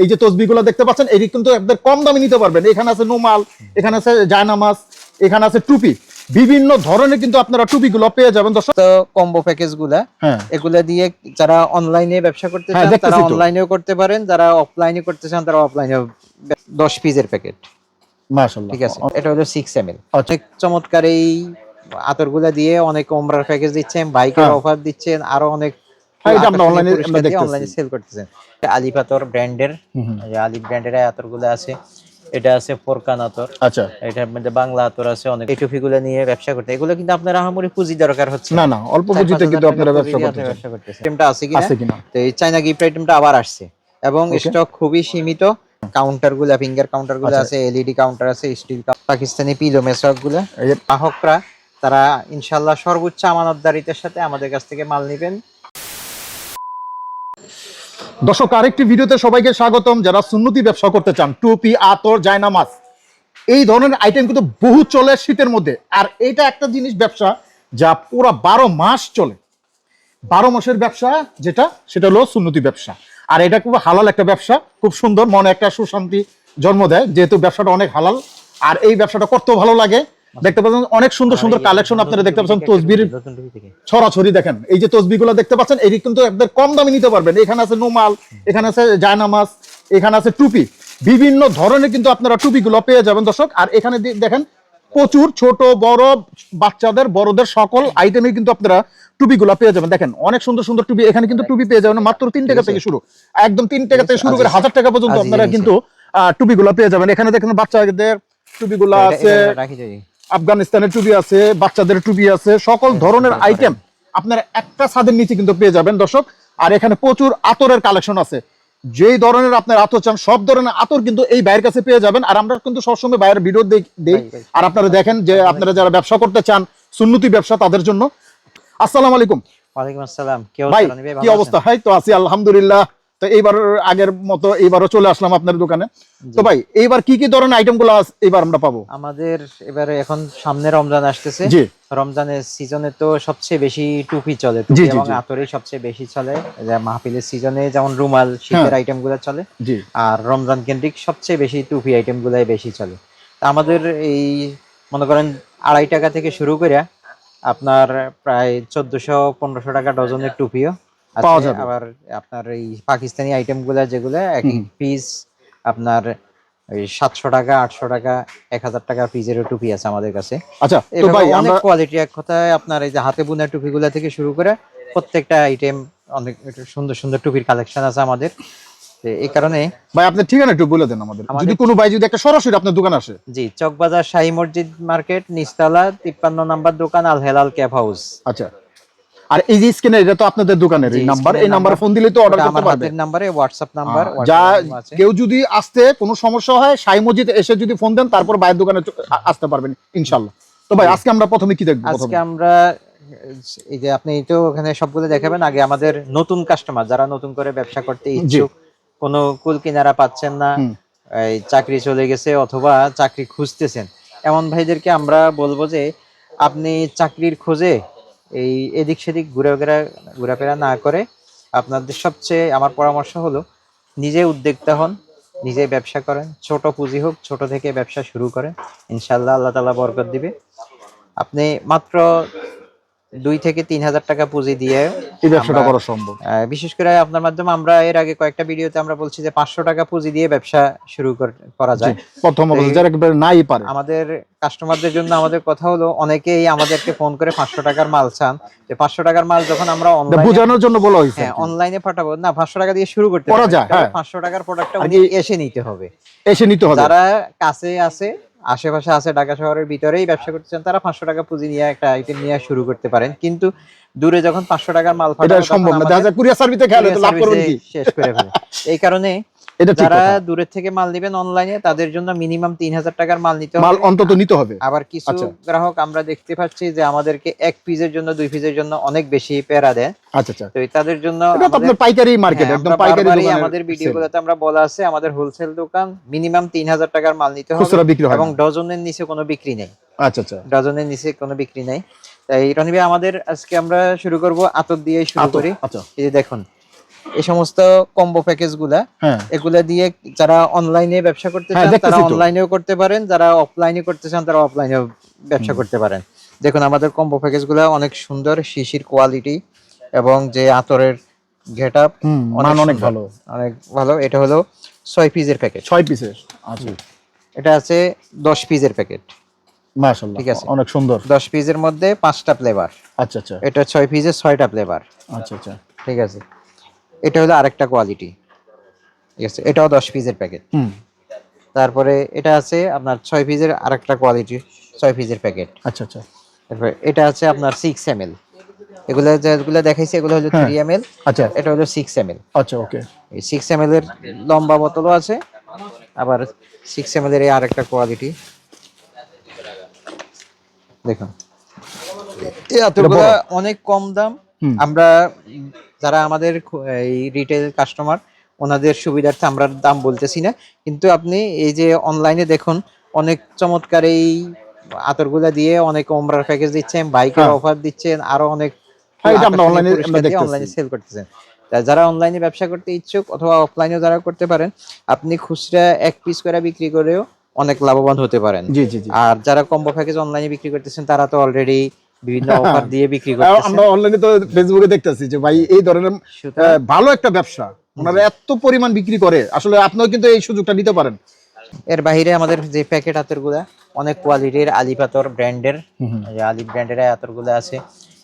এই যে তসবিগুলো দেখতে পাচ্ছেন এটি কিন্তু একদম কম দামে নিতে পারবেন। এখানে আছে নোমাল এখানে আছে জায়নামাজ এখানে আছে টুপি। বিভিন্ন ধরনের কিন্তু আপনারা টুপিগুলো পেয়ে যাবেন দর্শক। তো কম্বো প্যাকেজগুলা হ্যাঁ। এগুলা দিয়ে যারা অনলাইনে ব্যবসা করতে হ্যাঁ, চান দেখতেছি তারা অনলাইনেও করতে পারেন যারা অফলাইনে করতে চান তারা অফলাইনেও দশ পিসের প্যাকেট মাশাআল্লাহ। ঠিক আছে এটা হলো সিক্স এম আচ্ছা। অনেক চমৎকার এই আতরগুলা দিয়ে অনেক ওমরার প্যাকেজ দিচ্ছেন বাইকের হ্যাঁ। অফার দিচ্ছেন আরও অনেক হ্যাঁ, এটা আমরা online আমরা দেখতেছি। অনলাইনে সেল করতেছেন ব্র্যান্ডের হুম, হুম। আলি ব্র্যান্ডের আতরগুলো আছে এটা আছে ফোরকান আতর। আচ্ছা। এটার মধ্যে বাংলা আতর আছে অনেক এই টুপিগুলো নিয়ে ব্যবসা করতে। এগুলো কিন্তু আপনার আহামরি পুঁজি দরকার হচ্ছে। না না অল্প পুঁজিতে কিন্তু আপনারা ব্যবসা করতে ব্যবসা করতেছেন। আইটেমটা আছে কিনা? আছে কিনা? তো এই চাইনা গিফট আইটেমটা আবার আসছে। এবং স্টক খুবই সীমিত। কাউন্টারগুলা ফিঙ্গার কাউন্টারগুলো আচ্ছা। আছে এলইডি কাউন্টার আছে স্টিল পাকিস্তানি পিলো মেসকগুলা। গ্রাহকরা তারা ইনশাল্লাহ সর্বোচ্চ আমানতদারিতার সাথে আমাদের কাছ থেকে মাল নেবেন। দর্শক, আরেকটি ভিডিওতে সবাইকে স্বাগতম। যারা সুন্নতি ব্যবসা করতে চান, টুপি, আতর, জায়নামাজ, এই ধরনের আইটেম কিন্তু বহু চলে শীতের মধ্যে। আর এটা একটা জিনিস ব্যবসা যা পুরো বারো মাস চলে। বারো মাসের ব্যবসা যেটা, সেটা হলো সুন্নতি ব্যবসা। আর এটা খুব হালাল একটা ব্যবসা, খুব সুন্দর, মনে একটা সুশান্তি জন্ম দেয়, যেহেতু ব্যবসাটা অনেক হালাল। আর এই ব্যবসাটা করতেও ভালো লাগে। দেখতে পাচ্ছেন অনেক সুন্দর সুন্দর কালেকশন আপনারা দেখতে পাচ্ছেন তসবির। ছড়াছড়ি দেখেন। এই যে তসবিগুলো দেখতে পাচ্ছেন এটি কিন্তু একদম কম দামে নিতে পারবেন। এখানে আছে নোমাল এখানে আছে জায়নামাজ এখানে আছে টুপি। বিভিন্ন ধরনের কিন্তু আপনারা টুপিগুলো পেয়ে যাবেন দর্শক। আর এখানে দেখেন প্রচুর ছোট বড় বাচ্চাদের বড়দের সকল আইটেমে কিন্তু আপনারা টুপিগুলো পেয়ে যাবেন। দেখেন অনেক সুন্দর সুন্দর টুপি। এখানে কিন্তু টুপি পেয়ে যাবেন মাত্র তিন টাকা থেকে শুরু। একদম তিন টাকা থেকে শুরু করে হাজার টাকা পর্যন্ত আপনারা কিন্তু আহ, টুপিগুলো পেয়ে যাবেন। এখানে দেখেন বাচ্চাদের টুপিগুলো আছে। আফগানিস্তানের টুপি আছে বাচ্চাদের টুপি আছে সকল ধরনের আইটেম আপনারা একটা ছাদের নিচে কিন্তু পেয়ে যাবেন দর্শক। আর এখানে প্রচুর আতরের কালেকশন আছে। যেই ধরনের আপনার আতর চান সব ধরনের আতর কিন্তু এই বাইরের কাছে পেয়ে যাবেন। আর আমরা কিন্তু সবসময় বাইরের ভিডিও দেই। আর আপনারা দেখেন যে আপনারা যারা ব্যবসা করতে চান সুন্নতি ব্যবসা তাদের জন্য। আসসালামু আলাইকুম। ওয়ালাইকুম আসসালাম। কি ভাই অবস্থা ভাই, কি অবস্থা? হাই তো আছি আলহামদুলিল্লাহ। তো এইবার আগের মতো এইবারও চলে আসলাম আপনার দোকানে। তো ভাই এইবার কি কি ধরনের আইটেমগুলো এইবার আমরা পাবো? আমাদের এবারে এখন সামনে রমজান আসতেছে। জি। রমজানের সিজনে তো সবচেয়ে বেশি টুপি চলে টুপি এবং আতরই সবচেয়ে বেশি চলে। মাহফিলের সিজনে যেমন রুমাল শীতের হ্যাঁ। আইটেমগুলো চলে। আর রমজান কেন্দ্রিক সবচেয়ে বেশি টুপি আইটেম গুলাই বেশি চলে। তা আমাদের এই মনে করেন আড়াই টাকা থেকে শুরু করে আপনার প্রায় চোদ্দশো পনেরোশো টাকা ডজনের টুপিও। পাওয়া যাবে। আবার আপনার এই পাকিস্তানি আইটেমগুলা যেগুলো এক পিস আপনার এই সাতশো টাকা আটশো টাকা এক হাজার টাকা পিসেরও টুপি আছে আমাদের কাছে। আচ্ছা তো ভাই আমরা কোয়ালিটি এক কথায় আপনার এই যে হাতে বোনা টুপিগুলা থেকে শুরু করে প্রত্যেকটা আইটেম অনেক সুন্দর সুন্দর টুপির কালেকশন আছে আমাদের। এই কারণে ভাই আপনার ঠিকানা একটু বলে দেন আমাদের। যদি কোনো ভাই যদি একটা সরাসরি আপনার দোকান আসে। জি চকবাজার শাহী মসজিদ মার্কেট নিচতলা তিপ্পান্ন নাম্বার দোকান আল হেলাল ক্যাব হাউস। আচ্ছা। আর এই যে স্ক্রিনে এটা তো আপনাদের দোকানের এই নাম্বার এই নাম্বারে ফোন দিলে তো অর্ডার করতে আমার পারবে। হাতের নাম্বারে হোয়াটসঅ্যাপ নাম্বার যা কেউ যদি আসতে কোনো সমস্যা হয় সাই মসজিদ এসে যদি ফোন দেন তারপর বাইরের দোকানে আসতে পারবেন ইনশাল্লাহ। তো ভাই আজকে আমরা প্রথমে কি দেখব আজকে আমরা এই যে আপনি তো ওখানে সবগুলো দেখাবেন আগে আমাদের নতুন কাস্টমার যারা নতুন করে ব্যবসা করতে ইচ্ছুক কোনো কুল কিনারা পাচ্ছেন না এই চাকরি চলে গেছে অথবা চাকরি খুঁজতেছেন। এমন ভাইদেরকে আমরা বলব যে আপনি চাকরির খোঁজে এই এদিক সেদিক ঘুরে ঘুরে ঘোরাফেরা না করে আপনাদের সবচেয়ে আমার পরামর্শ হলো, নিজে উদ্যোক্তা হন, নিজে ব্যবসা করেন, ছোট পুঁজি হোক, ছোট থেকে ব্যবসা শুরু করেন। ইনশাল্লাহ আল্লাহ তালা বরকত দিবে। আপনি মাত্র দুই থেকে তিন হাজার টাকা পুঁজি দিয়ে এই ব্যবসাটা করা সম্ভব। বিশেষ করে আপনার মাধ্যমে আমরা এর আগে কয়েকটা ভিডিওতে আমরা বলছি যে পাঁচশো টাকা পুঁজি দিয়ে ব্যবসা শুরু করা যায়। প্রথম যারা একেবারে নাই পারে। আমাদের কাস্টমারদের জন্য আমাদের কথা হলো অনেকেই আমাদেরকে ফোন করে পাঁচশো টাকার মাল চান। যে পাঁচশো টাকার মাল যখন আমরা বোঝানোর জন্য বলা হয়েছে হ্যাঁ অনলাইনে পাঠাবো। না পাঁচশো টাকা দিয়ে শুরু করতে করা পারবেন। যায়, হ্যাঁ। পাঁচশো টাকার প্রোডাক্টটা এসে নিতে হবে। এসে নিতে হবে। যারা কাছে আছে আশেপাশে আছে ঢাকা শহরের ভিতরেই ব্যবসা করতেছেন তারা পাঁচশো টাকা পুঁজি নিয়ে একটা আইটেম নিয়ে শুরু করতে পারেন। কিন্তু দূরে যখন পাঁচশো টাকার মাল এটা সম্ভব না। দেখা যায় কুরিয়ার সার্ভিসে খেয়াল লাভ করবেন কি? শেষ করে ফেলে। এই কারণে এটা যারা দূরের থেকে মাল নেবেন অনলাইনে তাদের জন্য মিনিমাম তিন হাজার টাকার মাল নিতে মাল হবে। অন্তত নিতে হবে। আবার কিছু আচ্ছা। গ্রাহক আমরা দেখতে পাচ্ছি যে আমাদেরকে এক পিসের জন্য দুই পিসের জন্য অনেক বেশি প্যারা দেয়। আচ্ছা আচ্ছা। তো তাদের জন্য আপনার পাইকারি মার্কেট হ্যাঁ, একদম পাইকারি আমাদের। ভিডিওগুলোতে আমরা বলা আছে আমাদের হোলসেল দোকান মিনিমাম তিন হাজার টাকার মাল নিতে হবে এবং ডজনের নিচে কোনো বিক্রি নেই। আচ্ছা আচ্ছা। ডজনের নিচে কোনো বিক্রি নেই। তাই রনি ভাই আমাদের আজকে আমরা শুরু করব আতর দিয়ে শুরু করি। এই যে দেখুন এই সমস্ত কম্বো প্যাকেজগুলা হ্যাঁ। এগুলা দিয়ে যারা অনলাইনে ব্যবসা করতে হ্যাঁ, চান তারা অনলাইনেও করতে পারেন যারা অফলাইনে করতে চান তারা অফলাইনেও ব্যবসা করতে পারেন। দেখুন আমাদের কম্বো প্যাকেজগুলা অনেক সুন্দর শিশির কোয়ালিটি এবং যে আতরের গেট আপ মান অনেক ভালো। অনেক ভালো এটা হলো ছয় পিসের প্যাকেট ছয় পিসের আচ্ছা। এটা আছে দশ পিসের প্যাকেট মাশাআল্লাহ ঠিক আছে। অনেক সুন্দর। দশ পিসের মধ্যে পাঁচটা ফ্লেভার আচ্ছা আচ্ছা। এটা ছয় পিসের ছয়টা ফ্লেভার আচ্ছা আচ্ছা। ঠিক আছে। এটা হলো আরেকটা কোয়ালিটি ঠিক আছে? এটাও দশ পিসের প্যাকেট হুম। তারপরে এটা আছে আপনার ছয় পিসের আরেকটা কোয়ালিটি ছয় পিসের প্যাকেট আচ্ছা আচ্ছা। তারপরে এটা আছে আপনার সিক্স এম এল এগুলো যেগুলো দেখাইছি এগুলো হলো। থ্রি এম এল আচ্ছা। এটা হলো সিক্স এম এল আচ্ছা ওকে এই সিক্স এম এল এর লম্বা বোতলও আছে। আবার সিক্স এম এল এর এই আরেকটা কোয়ালিটি দেখুন। এতগুলা অনেক কম দাম। আমরা যারা আমাদের এই রিটেল কাস্টমার ওনাদের সুবিধার্থে আমরা দাম বলতেছি না কিন্তু আপনি এই যে অনলাইনে দেখুন অনেক চমৎকার এই আতরগুলা দিয়ে অনেক ওমরার প্যাকেজ দিচ্ছেন বাইকের হ্যাঁ। অফার দিচ্ছেন আরও অনেক হ্যাঁ। অনলাইনে সেল করতেছেন যারা অনলাইনে ব্যবসা করতে ইচ্ছুক অথবা অফলাইনেও যারা করতে পারেন আপনি খুচরা এক পিস করে বিক্রি করেও অনেক লাভবান হতে পারেন আর যারা কম্বো প্যাকেজ অনলাইনে বিক্রি করতেছেন তারা তো অলরেডি বিভিন্ন অফার দিয়ে বিক্রি করতেছেন আমরা অনলাইনে তো ফেসবুকে দেখতেছি যে ভাই এই ধরনের ভালো একটা ব্যবসা। ওনারা এত পরিমাণ বিক্রি করে। আসলে আপনিও কিন্তু এই সুযোগটা নিতে পারেন। এর বাইরে আমাদের যে প্যাকেট আতরগুলা অনেক কোয়ালিটির আলি পাতর ব্র্যান্ডের আলি ব্র্যান্ডের আতরগুলা আছে।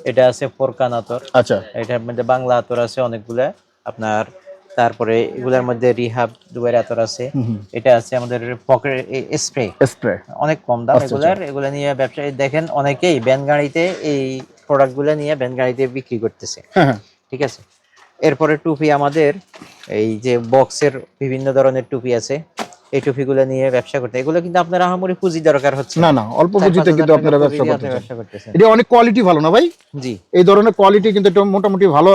এটা আছে ফোরকান আতর। আচ্ছা। এটার মধ্যে বাংলা আতর আছে অনেকগুলা। আপনার তারপরে এগুলার মধ্যে রিহাব দুবাইয়ের আতর আছে। এটা আছে আমাদের পকেট স্প্রে স্প্রে অনেক কম দাম এগুলার। এগুলা নিয়ে ব্যবসায়ী দেখেন অনেকেই ব্যান গাড়িতে এই প্রোডাক্টগুলা নিয়ে ব্যান গাড়িতে বিক্রি করতেছে। হ্যাঁ হ্যাঁ। ঠিক আছে? এরপরে টুপি আমাদের এই যে বক্সের বিভিন্ন ধরনের টুপি আছে এই টুপি টুপিগুলো নিয়ে ব্যবসা করতে। এগুলো কিন্তু আপনার আহামরি পুঁজি দরকার হচ্ছে। না না অল্প পুঁজিতে কিন্তু আপনারা ব্যবসা করতে এটা অনেক কোয়ালিটি ভালো না ভাই? জি। এই ধরনের কোয়ালিটি কিন্তু মোটামুটি ভালো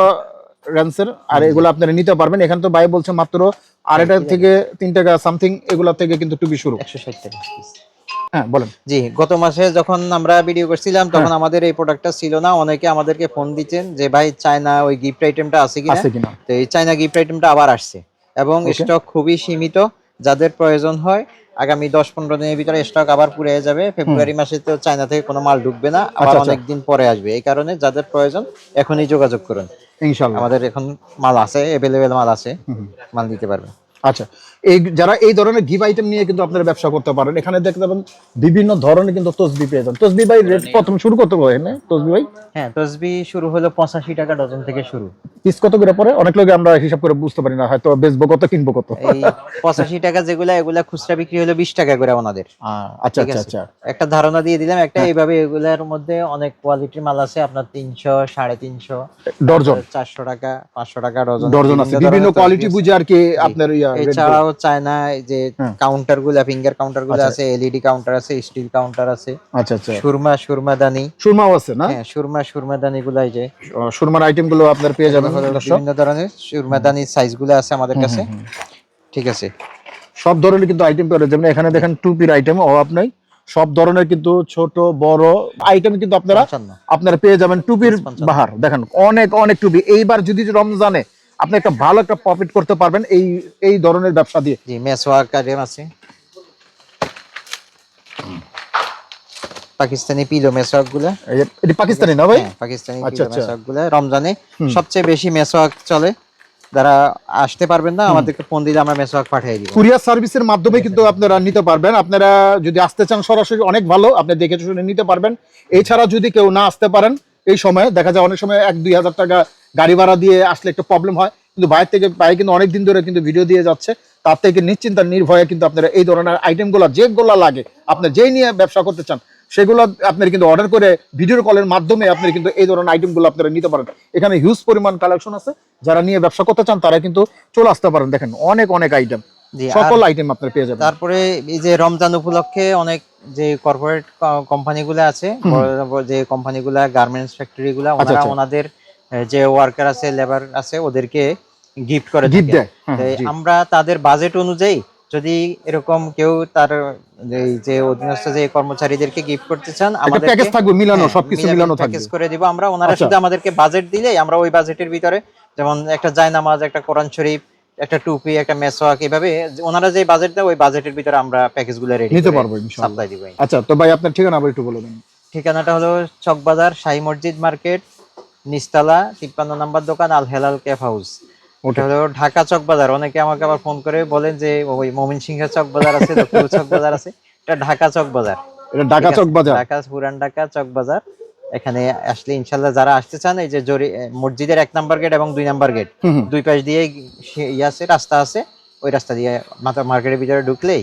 রেঞ্জের আর এগুলো আপনারা নিতে পারবেন। এখানে তো ভাই বলছে মাত্র আড়াইটা থেকে তিন টাকা সামথিং এগুলা থেকে কিন্তু টুপি শুরু। একশো ষাট টাকা। হ্যাঁ বলেন। জি গত মাসে যখন আমরা ভিডিও করছিলাম হ্যাঁ। তখন আমাদের এই প্রোডাক্টটা ছিল না। অনেকে আমাদেরকে ফোন দিচ্ছেন যে ভাই চায়না ওই গিফট আইটেমটা আছে কিনা? তো এই চায়না গিফট আইটেমটা আবার আসছে। এবং স্টক খুবই সীমিত। যাদের প্রয়োজন হয় আগামী দশ পনেরো দিনের ভিতরে স্টক আবার পুড়ে যাবে। ফেব্রুয়ারি মাসে তো চায়না থেকে কোনো মাল ঢুকবে না। আবার আচ্ছা, আচ্ছা। অনেক দিন পরে আসবে। এই কারণে যাদের প্রয়োজন এখনই যোগাযোগ করুন। ইনশাল্লাহ। আমাদের এখন মাল আছে এভেলেবেল মাল আছে মাল দিতে পারবে। আচ্ছা এই যারা এই ধরনের গিভ আইটেম নিয়ে কিন্তু আপনারা ব্যবসা করতে পারেন এখানে দেখতে পাবেন বিভিন্ন ধরনের কিন্তু তসবি পেয়ে যান। তসবি ভাই রেট প্রথম শুরু করতে পারেন তসবি ভাই? হ্যাঁ তসবি শুরু হলো পঁচাশি টাকা ডজন থেকে শুরু। পিস কত করে পরে অনেক লোকে আমরা হিসাব করে বুঝতে পারি না হয়তো বেচবো কত কিনবো কত। এই পঁচাশি টাকা যেগুলা এগুলা খুচরা বিক্রি হলো বিশ টাকা করে ওনাদের আচ্ছা আচ্ছা আচ্ছা। একটা ধারণা দিয়ে দিলাম একটা এইভাবে এগুলার মধ্যে অনেক কোয়ালিটির মাল আছে আপনার তিনশো সাড়ে তিনশো ডর্জন। চারশো টাকা পাঁচশো টাকা ডজন। ডর্জন আছে। বিভিন্ন কোয়ালিটি বুঝে আর কি আপনার ইয়া। এছাড়াও চায়না যে হ্যাঁ। কাউন্টারগুলা ফিঙ্গার কাউন্টারগুলো। আছে এলইডি কাউন্টার আছে স্টিল কাউন্টার আছে। আচ্ছা আচ্ছা। সুরমা সুরমা দানি। সুরমাও আছে না? হ্যাঁ সুরমা সুরমা দানি গুলা এই যে। সুরমার আইটেমগুলো আপনার পেয়ে যাবেন বিভিন্ন ধরনের সুরমা দানি সাইজগুলো আছে আমাদের কাছে। ঠিক আছে। সব ধরনের কিন্তু আইটেম পেয়ে যেমন এখানে দেখেন টুপির আইটেম অভাব নাই। সব ধরনের কিন্তু ছোট বড় আইটেম কিন্তু আপনারা আপনারা পেয়ে যাবেন টুপির বাহার। দেখেন অনেক অনেক টুপি এইবার যদি রমজানে আপনি একটা ভালো একটা প্রফিট করতে পারবেন এই এই ধরনের ব্যবসা দিয়ে। জি মেসওয়াক আইটেম আছে। পাকিস্তানি পিলো মেসওয়াকগুলা এই এটি পাকিস্তানি না ভাই? হ্যাঁ, পাকিস্তানি আচ্ছা, পিলো আচ্ছা। মেসওয়াকগুলা রমজানে সবচেয়ে বেশি মেসওয়াক চলে। যারা আসতে পারবেন না আমাদেরকে ফোন দিলে আমরা মেসওয়াক পাঠিয়ে দিব। কুরিয়ার সার্ভিসের মাধ্যমে কিন্তু আপনারা নিতে পারবেন। আপনারা যদি আসতে চান সরাসরি অনেক ভালো। আপনি দেখে শুনে নিতে পারবেন। এছাড়া যদি কেউ না আসতে পারেন এই সময় দেখা যায় অনেক সময় এক দুই হাজার টাকা গাড়ি ভাড়া দিয়ে আসলে একটু প্রবলেম হয়। কিন্তু বাইরে থেকে, বাইরে কিন্তু অনেক দিন ধরে কিন্তু ভিডিও দিয়ে যাচ্ছে। তার থেকে নিশ্চিন্তা, নির্ভয়ে কিন্তু আপনারা এই ধরনের আইটেমগুলো যেগুলো লাগে, আপনি যেই নিয়ে ব্যবসা করতে চান, সেগুলো আপনার কিন্তু অর্ডার করে ভিডিও কলের মাধ্যমে আপনি কিন্তু এই ধরনের আইটেমগুলো আপনারা নিতে পারেন। এখানে হিউজ পরিমাণ কালেকশন আছে। যারা নিয়ে ব্যবসা করতে চান, তারা কিন্তু চলে আসতে পারেন। দেখেন, অনেক অনেক আইটেম সকল আইটেম আপনার পেয়ে যাবেন তারপরে এই যে রমজান উপলক্ষে অনেক যে কর্পোরেট কোম্পানিগুলো আছে যে কোম্পানিগুলা গার্মেন্টস ফ্যাক্টরি গুলা আচ্ছা, ওনারা আচ্ছা। ওনাদের যে ওয়ার্কার আছে লেবার আছে ওদেরকে গিফট করে গিফট। দেয় হ্যাঁ। আমরা তাদের বাজেট অনুযায়ী যদি এরকম কেউ তার এই যে অধীনস্থ যে কর্মচারীদেরকে গিফট করতে চান আমাদের প্যাকেজ থাকবে মিলানো সবকিছু মিলানো থাকবে প্যাকেজ করে দিব আমরা ওনারা আচ্ছা। শুধু আমাদেরকে বাজেট দিলেই আমরা ওই বাজেটের ভিতরে যেমন একটা জায়নামাজ একটা কোরআন শরীফ একটা টুপি একটা মেসওয়াক এভাবে ওনারা যে বাজেট দেয় ওই বাজেটের ভিতরে আমরা প্যাকেজগুলো রেডি নিতে পারব ইনশাআল্লাহ সাপ্লাই দিব আচ্ছা তো ভাই আপনার ঠিকানা আবার একটু বলে দেন। ঠিকানাটা হলো চকবাজার শাহী মসজিদ মার্কেট নিস্তালা তিপ্পান্ন নাম্বার দোকান আল হেলাল ক্যাফ হাউস। ওটা হলো ঢাকা চকবাজার। অনেকে আমাকে আবার ফোন করে বলেন যে ওই মমিন সিংহের চকবাজার আছে লক্ষ্মীপুর চকবাজার আছে। এটা ঢাকা চকবাজার। এটা ঢাকা ঠিক আছে, চক বাজার ঢাকা পুরান ঢাকা চকবাজার। এখানে আসলে ইনশাল্লাহ যারা আসতে চান এই যে জরি মসজিদের এক নাম্বার গেট এবং দুই নাম্বার গেট। দুই পাশ দিয়ে ইয়ে আছে রাস্তা আছে। ওই রাস্তা দিয়ে মাথা মার্কেটের ভিতরে ঢুকলেই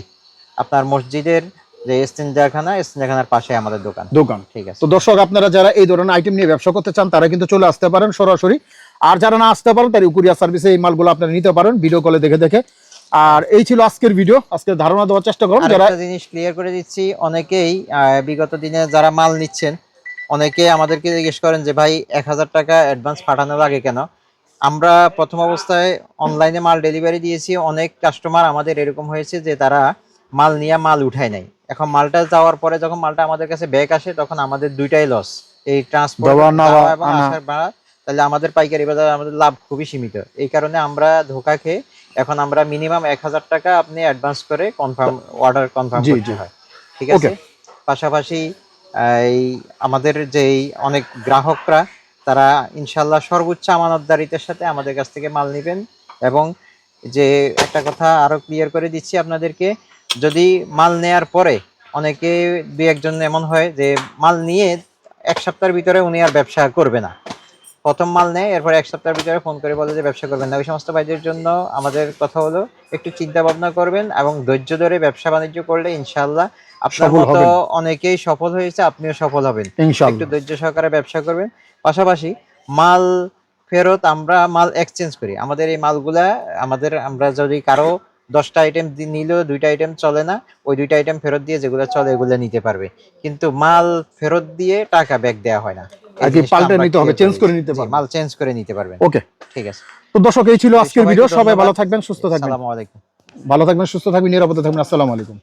আপনার মসজিদের যে স্টেঞ্জাখানা স্টেঞ্জাখানার পাশে আমাদের দোকান। দোকান। ঠিক আছে। তো দর্শক আপনারা যারা এই ধরনের আইটেম নিয়ে ব্যবসা করতে চান তারা কিন্তু চলে আসতে পারেন সরাসরি। আর যারা না আসতে পারেন তারা কুরিয়ার সার্ভিসে এই মালগুলো আপনারা নিতে পারেন ভিডিও কলে দেখে দেখে। আর এই ছিল আজকের ভিডিও আজকে ধারণা দেওয়ার চেষ্টা করুন যারা জিনিস ক্লিয়ার করে দিচ্ছি অনেকেই বিগত দিনে যারা মাল নিচ্ছেন অনেকে আমাদেরকে জিজ্ঞেস করেন যে ভাই এক হাজার টাকা অ্যাডভান্স পাঠানো লাগে কেন? আমরা প্রথম অবস্থায় অনলাইনে মাল ডেলিভারি দিয়েছি। অনেক কাস্টমার আমাদের এরকম হয়েছে যে তারা মাল নিয়ে মাল উঠায় নাই। এখন মালটা যাওয়ার পরে যখন মালটা আমাদের কাছে ব্যাক আসে তখন আমাদের দুইটাই লস এই ট্রান্সপোর্ট এবং আসার ভাড়া তাহলে আমাদের পাইকারি বাজারে আমাদের লাভ খুবই সীমিত। এই কারণে আমরা ধোকা খেয়ে এখন আমরা মিনিমাম এক হাজার টাকা আপনি অ্যাডভান্স করে কনফার্ম অর্ডার কনফার্ম করতে হয়। ঠিক আছে? পাশাপাশি এই আমাদের যেই অনেক গ্রাহকরা, তারা ইনশাল্লাহ সর্বোচ্চ আমানতদারিতার সাথে আমাদের কাছ থেকে মাল নেবেন। এবং যে একটা কথা আরও ক্লিয়ার করে দিচ্ছি আপনাদেরকে, যদি মাল নেয়ার পরে অনেকে দু একজন এমন হয় যে মাল নিয়ে এক সপ্তাহের ভিতরে উনি আর ব্যবসা করবে না। প্রথম মাল নেয়, এরপর এক সপ্তাহের ভিতরে ফোন করে বলে যে ব্যবসা করবেন না। ওই সমস্ত ভাইদের জন্য আমাদের কথা হলো, একটু চিন্তা ভাবনা করবেন এবং ধৈর্য ধরে ব্যবসা বাণিজ্য করলে ইনশাল্লাহ আপনার মতো অনেকেই সফল হয়েছে আপনিও সফল হবেন। একটু ধৈর্য সহকারে ব্যবসা করবেন। পাশাপাশি মাল ফেরত আমরা মাল এক্সচেঞ্জ করি। আমাদের এই মালগুলা আমাদের আমরা যদি কারও দশটা আইটেম নিলেও দুইটা আইটেম চলে না ওই দুইটা আইটেম ফেরত দিয়ে যেগুলো চলে এগুলো নিতে পারবে। কিন্তু মাল ফেরত দিয়ে টাকা ব্যাক দেওয়া হয় না। পাল্টে নিতে হবে, change করে নিতে পারবেন। মাল চেঞ্জ করে নিতে পারবেন। ওকে ঠিক আছে। তো দর্শক এই ছিল আজকের ভিডিও। সবাই ভালো থাকবেন সুস্থ থাকবেন। আসসালামু আলাইকুম। ভালো থাকবেন সুস্থ থাকবেন নিরাপদে থাকবেন। আসসালামু আলাইকুম।